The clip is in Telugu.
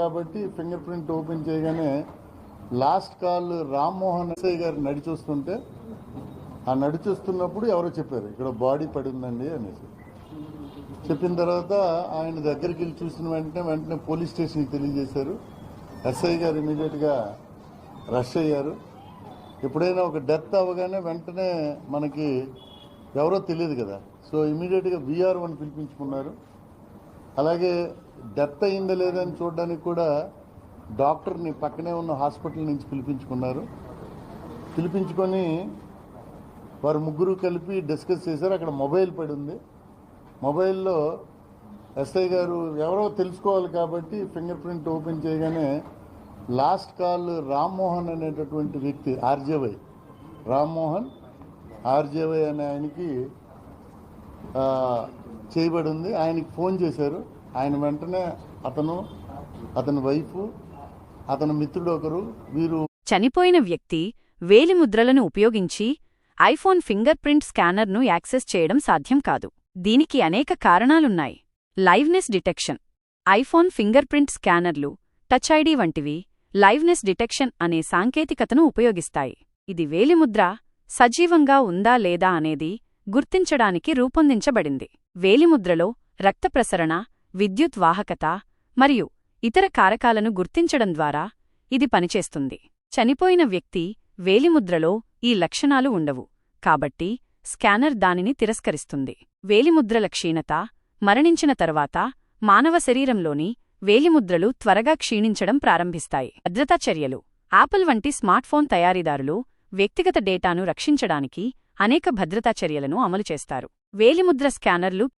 కాబట్టి ఫింగర్ ప్రింట్ ఓపెన్ చేయగానే last call Rammohan SI garu నడిచొస్తుంటే ఆ నడిచొస్తున్నప్పుడు ఎవరో చెప్పారు ఇక్కడ బాడీ పడి ఉందండి అనేసి. చెప్పిన తర్వాత ఆయన దగ్గరికి వెళ్ళి చూసిన వెంటనే వెంటనే పోలీస్ స్టేషన్కి తెలియజేశారు. ఎస్ఐ గారు ఇమీడియట్గా రష్ అయ్యారు. ఎప్పుడైనా ఒక డెత్ అవ్వగానే వెంటనే మనకి ఎవరో తెలియదు కదా. సో ఇమీడియట్గా బీఆర్ వన్ పిలిపించుకున్నారు. అలాగే డెత్ అయిందా లేదని చూడడానికి కూడా డాక్టర్ని పక్కనే ఉన్న హాస్పిటల్ నుంచి పిలిపించుకున్నారు. పిలిపించుకొని వారు ముగ్గురు కలిపి డిస్కస్ చేశారు. అక్కడ మొబైల్ పడి ఉంది. మొబైల్లో ఎస్ఐ గారు ఎవరో తెలుసుకోవాలి కాబట్టి ఫింగర్ ప్రింట్ ఓపెన్ చేయగానే లాస్ట్ కాల్ రామ్మోహన్ అనేటటువంటి వ్యక్తి ఆర్జేవై. రామ్మోహన్ ఆర్జేవై అనే ఆయనకి చేయబడి ఉంది ఆయనకి ఫోన్ చేశారు. ఆయన వెంటనే అతను అతని వైఫ్ అతని మిత్రుడు ఒకరు వీరు చనిపోయిన వ్యక్తి వేలిముద్రలను ఉపయోగించి ఐఫోన్ ఫింగర్ ప్రింట్ స్కానర్ను యాక్సెస్ చేయడం సాధ్యం కాదు. దీనికి అనేక కారణాలున్నాయి. Liveness detection. IPhone finger print స్కానర్లు టచ్ ఐడి వంటివి లైవ్నెస్ డిటెక్షన్ అనే సాంకేతికతను ఉపయోగిస్తాయి. ఇది వేలిముద్ర సజీవంగా ఉందా లేదా అనేది గుర్తించడానికి రూపొందించబడింది. వేలిముద్రలో రక్త ప్రసరణ విద్యుత్ వాహకత మరియు ఇతర కారకాలను గుర్తించడం ద్వారా ఇది పనిచేస్తుంది. చనిపోయిన వ్యక్తి వేలిముద్రలో ఈ లక్షణాలు ఉండవు కాబట్టి స్కానర్ దానిని తిరస్కరిస్తుంది. వేలిముద్రల క్షీణత మరణించిన తర్వాత మానవ శరీరంలోని వేలిముద్రలు త్వరగా క్షీణించడం ప్రారంభిస్తాయి. భద్రతా చర్యలు. ఆపిల్ వంటి స్మార్ట్ఫోన్ తయారీదారులు వ్యక్తిగత డేటాను రక్షించడానికి అనేక భద్రతా చర్యలను అమలు చేస్తారు. వేలిముద్ర స్కానర్లు